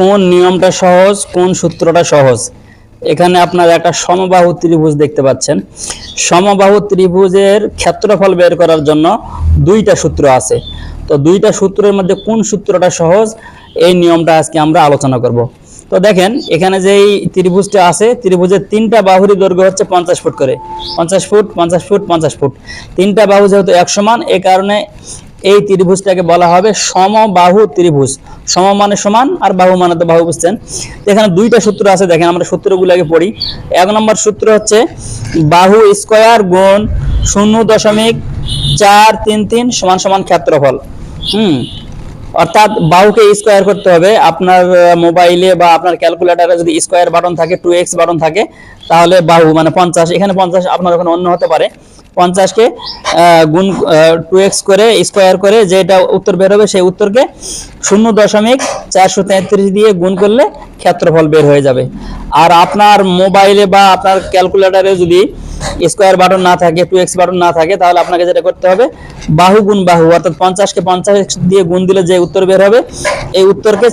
কোন নিয়মটা সহজ, কোন সূত্রটা সহজ? এখানে আপনারা একটা সমবাহু ত্রিভুজ দেখতে পাচ্ছেন। সমবাহু ত্রিভুজের ক্ষেত্রফল বের করার জন্য দুইটা সূত্র আছে। তো দুইটা সূত্রের মধ্যে কোন সূত্রটা সহজ, এই নিয়মটা আজকে আমরা আলোচনা করব। তো দেখেন, এখানে যেই ত্রিভুজটা আছে, ত্রিভুজের তিনটা বাহুরই দৈর্ঘ্য হচ্ছে পঞ্চাশ ফুট করে। পঞ্চাশ ফুট পঞ্চাশ ফুট পঞ্চাশ ফুট। তিনটা বাহু যেহেতু এক সমান, এ কারণে এই ত্রিভুজটাকে বলা হবে সমবাহু ত্রিভুজ। সম মানে সমান আর বাহু মানে তো বাহু বুঝছেন? এখানে দুইটা সূত্র আছে, দেখেন আমরা সূত্রগুলো আগে পড়ি। এক নম্বর সূত্র হচ্ছে বাহু স্কোয়ার গুণ শূন্য দশমিক চার তিন তিন সমান সমান ক্ষেত্রফল। হুম অর্থাৎ বাহুকে স্কোয়ার করতে হবে। আপনার মোবাইলে বা আপনার ক্যালকুলেটারে যদি স্কোয়ার বাটন থাকে টু এক্স বাটন থাকে, তাহলে বাহু মানে পঞ্চাশ, এখানে পঞ্চাশ আপনার ওখানে অন্য হতে পারে। পঞ্চাশকে গুণ টু এক্স করে স্কোয়ার করে যেটা উত্তর বের হবে সেই উত্তরকে শূন্য দশমিক চারশো তেত্রিশ দিয়ে গুণ করলে ক্ষেত্রফল বের হয়ে যাবে। আর আপনার মোবাইলে বা আপনার ক্যালকুলেটারে যদি স্কোয়ার বাটন না থাকে টু এক্স বাটন না থাকে, তাহলে আপনাকে যেটা করতে হবে, বাহু গুণ বাহু, অর্থাৎ পঞ্চাশকে পঞ্চাশ দিয়ে গুণ দিলে যে উত্তর বের হবে, এই উত্তরকে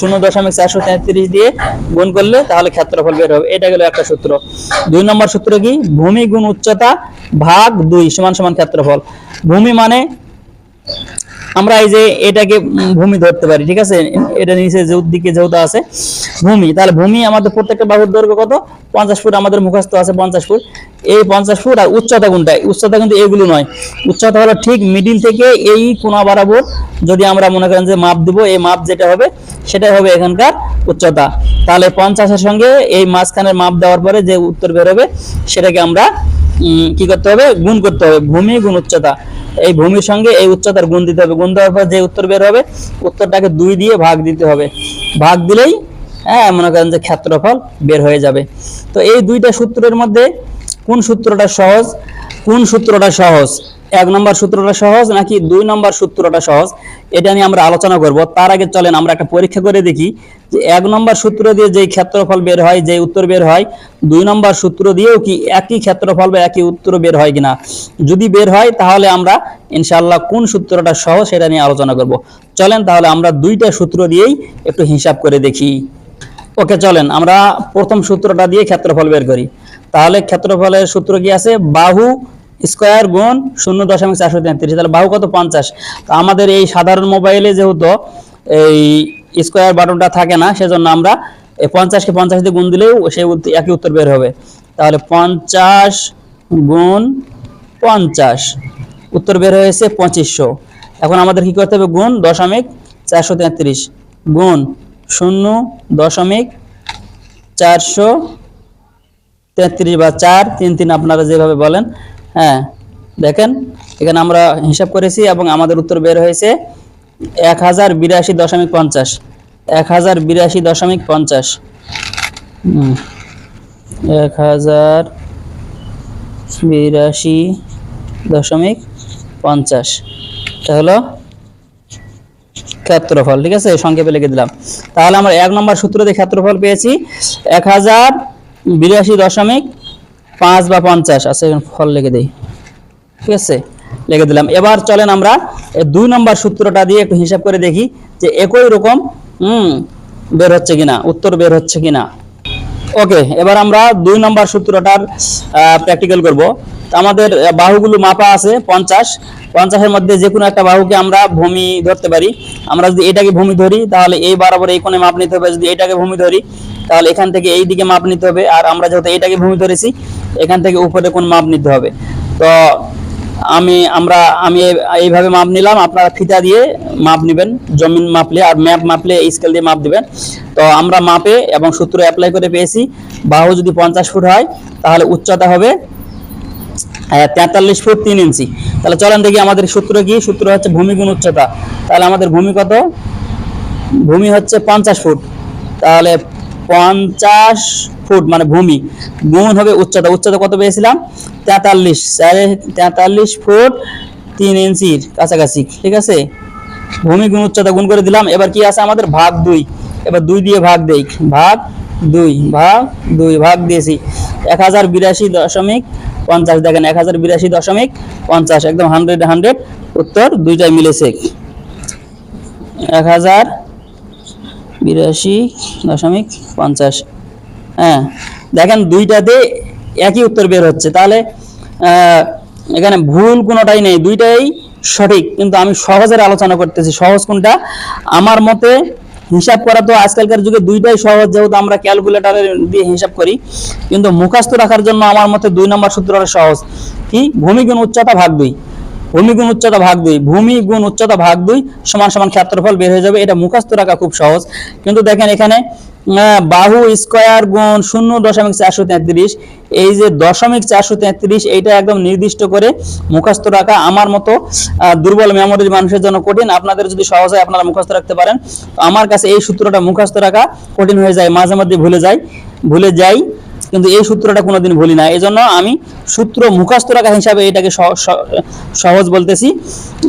শূন্য দশমিক চারশো তেত্রিশ দিয়ে গুণ করলে তাহলে ক্ষেত্রফল বের হবে। এটা গেল একটা সূত্র। দুই নম্বর সূত্র কি? ভূমি গুণ উচ্চতা ভাগ দুই, সমান সমান ক্ষেত্রফল। ভূমি মানে আমরা এই যে এটাকে ভূমি ধরতে পারি, ঠিক আছে? এটা নিচে যে দিকে যেহেতু আছে, ভূমি। তাহলে ভূমি আমাদের প্রত্যেকটা বাহুর দৈর্ঘ্য কত? পঞ্চাশ ফুট, আমাদের মুখস্থ আছে পঞ্চাশ ফুট। এই পঞ্চাশ ফুট আর উচ্চতা কোনটা? উচ্চতা কিন্তু এগুলো নয়। উচ্চতা হলো ঠিক মিডিল থেকে এই কোনা বরাবর যদি আমরা মনে করেন যে মাপ দিব, এই মাপ যেটা হবে, সেটাই হবে এখানকার উচ্চতা। তাহলে পঞ্চাশের সঙ্গে এই মাঝখানের মাপ দেওয়ার পরে যে উত্তর বের হবে, সেটাকে আমরা কি করতে হবে? গুণ করতে হবে। ভূমি, গুণ উচ্চতা। এই ভূমির সঙ্গে এই উচ্চতার গুণ দিতে হবে। গুণ দেওয়ার পর যে উত্তর বের হবে, উত্তরটাকে দুই দিয়ে ভাগ দিতে হবে। ভাগ দিলেই হ্যাঁ মনে করেন যে ক্ষেত্রফল বের হয়ে যাবে। তো এই দুইটা সূত্রের মধ্যে কোন সূত্রটা সহজ? কোন সূত্রটা সহজ? এক নম্বর সূত্রটা সহজ নাকি দুই নম্বর সূত্রটা সহজ? এটা নিয়ে আমরা আলোচনা করব। তার আগে চলেন আমরা একটা পরীক্ষা করে দেখি যে এক নম্বর সূত্র দিয়ে যে ক্ষেত্রফল বের হয় যে উত্তর বের হয়, দুই নম্বর সূত্র দিয়েও কি একই ক্ষেত্রফল বা একই উত্তর বের হয় কিনা? যদি বের হয়, তাহলে আমরা ইনশাআল্লাহ কোন সূত্রটা সহজ সেটা নিয়ে আলোচনা করব। চলেন তাহলে আমরা দুইটা সূত্র দিয়েই একটু হিসাব করে দেখি। ওকে, চলেন আমরা প্রথম সূত্রটা দিয়ে ক্ষেত্রফল বের করি। তাহলে ক্ষেত্রফলের সূত্র কি আছে? বাহু স্কোয়ার গুণ শূন্য দশমিক চারশো তেত্রিশ, তাহলে বাহু কত? পঞ্চাশ। তো আমাদের এই সাধারণ মোবাইলে যেহেতু এই স্কোয়ার বাটনটা থাকে না, সেজন্য আমরা এই পঞ্চাশকে পঞ্চাশ দিয়ে গুণ দিলেও সেই একই উত্তর বের হবে। তাহলে পঞ্চাশ গুণ পঞ্চাশ, উত্তর বের হয়েছে পঁচিশশো। এখন আমাদের কি করতে হবে? গুণ দশমিক চারশো তেত্রিশ, গুণ শূন্য দশমিক চারশো তেত্রিশ বা চার তিন তিন আপনারা যেভাবে বলেন হ্যাঁ দেখেন, এখানে আমরা হিসাব করেছি এবং আমাদের উত্তর বের হয়েছে এক হাজার বিরাশি দশমিক পঞ্চাশ, এক হাজার বিরাশি দশমিক পঞ্চাশ। এক হাজার বিরাশি দশমিক পঞ্চাশ। এটা হলো ক্ষেত্রফল, ঠিক আছে? সংক্ষেপে লিখে দিলাম। তাহলে আমরা এক নম্বর সূত্র দিয়ে ক্ষেত্রফল পেয়েছি, এক হাজার বিরাশি দশমিক পাঁচ বা পঞ্চাশ আছে এখানে ফল লিখে দিই। ঠিক আছে? লিখে দিলাম। এবার চলেন আমরা দুই নম্বর সূত্রটা দিয়ে একটু হিসাব করে দেখি যে একই রকম, হুম, বের হচ্ছে কিনা, উত্তর বের হচ্ছে কিনা। ওকে, এবার আমরা দুই নম্বর সূত্রটার প্র্যাকটিক্যাল করব। আমাদের বাহুগুলো মাপা আছে পঞ্চাশ। পঞ্চাশের মধ্যে যে কোনো একটা বাহুকে আমরা ভূমি ধরতে পারি। আমরা যদি এটাকে ভূমি ধরি, তাহলে এই বরাবর এই কোণে মাপ নিতে হবে। যদি এটাকে ভূমি ধরি, তাহলে এখান থেকে এই দিকে মাপ নিতে হবে। আর আমরা যেহেতু এটাকে ভূমি ধরেছি এখান থেকে উপরে কোন মাপ নিতে হবে। তো আমি, আমরা, আমি এইভাবে মাপ নিলাম, আপনারা ফিতা দিয়ে মাপ নেবেন, জমিন মাপলে আর ম্যাপ মাপলে স্কেল দিয়ে মাপ দিবেন। তো আমরা মাপে এবং সূত্র অ্যাপ্লাই করে পেয়েছি, বাহু যদি পঞ্চাশ ফুট হয়, তাহলে উচ্চতা হবে তেতাল্লিশ ফুট তিন ইঞ্চি। তাহলে চলেন দেখি আমাদের সূত্র কি, সূত্র হচ্ছে ভূমি গুণ উচ্চতা। তাহলে আমাদের ভূমি কত? ভূমি হচ্ছে পঞ্চাশ ফুট। তাহলে পঞ্চাশ ফুট মানে ভূমি। গুণ হবে উচ্চতা। উচ্চতা কত পেয়েছিলাম? তেতাল্লিশ। সাড়ে তেতাল্লিশ ফুট, তিন ইঞ্চির কাছাকাছি। ঠিক আছে? ভূমি গুণ উচ্চতা গুণ করে দিলাম। এবার কি আছে আমাদের? ভাগ দুই। এবার দুই দিয়ে ভাগ দেই। ভাগ দুই ভাগ দুই, ভাগ দিয়েছি। এক হাজার বিরাশি দশমিক পঞ্চাশ। দেখেন, এক হাজার বিরাশি দশমিক পঞ্চাশ। একদম হান্ড্রেড হান্ড্রেড উত্তর দুইটাই মিলেছে। এক হাজার বিরাশি দশমিক পঞ্চাশ। হ্যাঁ দেখেন দুইটাতে একই উত্তর বের হচ্ছে। তাহলে এখানে ভুল কোনোটাই নেই, দুইটাই সঠিক। কিন্তু আমি সহজের আলোচনা করতেছি, সহজ কোনটা? আমার মতে হিসাব করা তো আজকালকার যুগে দুইটাই সহজ, যেহেতু আমরা ক্যালকুলেটারে দিয়ে হিসাব করি। কিন্তু মুখস্থ রাখার জন্য আমার মতে দুই নম্বর সূত্রটা সহজ। কি? ভূমিগুণ উচ্চতা ভাগ দুই। ভূমি গুণ উচ্চতা ভাগ দুই, ভূমি গুণ উচ্চতা ভাগ দুই সমান সমান ক্ষেত্রফল বের হয়ে যাবে। এটা মুখস্থ রাখা খুব সহজ। কিন্তু দেখেন এখানে বাহু স্কয়ার গুণ শূন্য দশমিক চারশো তেত্রিশ। এই যে দশমিক চারশো তেত্রিশ, এইটা একদম নির্দিষ্ট করে মুখস্থ রাখা আমার মতো দুর্বল মেমোরির মানুষের জন্য কঠিন। আপনাদের যদি সহজ হয়, আপনারা মুখস্থ রাখতে পারেন। আমার কাছে এই সূত্রটা মুখস্থ রাখা কঠিন হয়ে যায়, মাঝে মধ্যে ভুলে যাই ভুলে যাই। কিন্তু এই সূত্রটা কোনোদিন ভুলি না এই আমি সূত্র মুখস্থ রাখা হিসাবে এটাকে সহ- সহ- সহজ বলতেছি।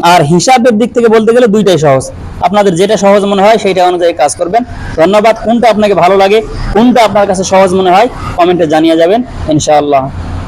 আর হিসাবের দিক থেকে বলতে গেলে দুইটাই সহজ। আপনাদের যেটা সহজ মনে হয় সেইটা অনুযায়ী কাজ করবেন। ধন্যবাদ। কোনটা আপনাকে ভালো লাগে, কোনটা আপনার কাছে সহজ মনে হয়, কমেন্টে জানিয়ে যাবেন, ইনশাআল্লাহ।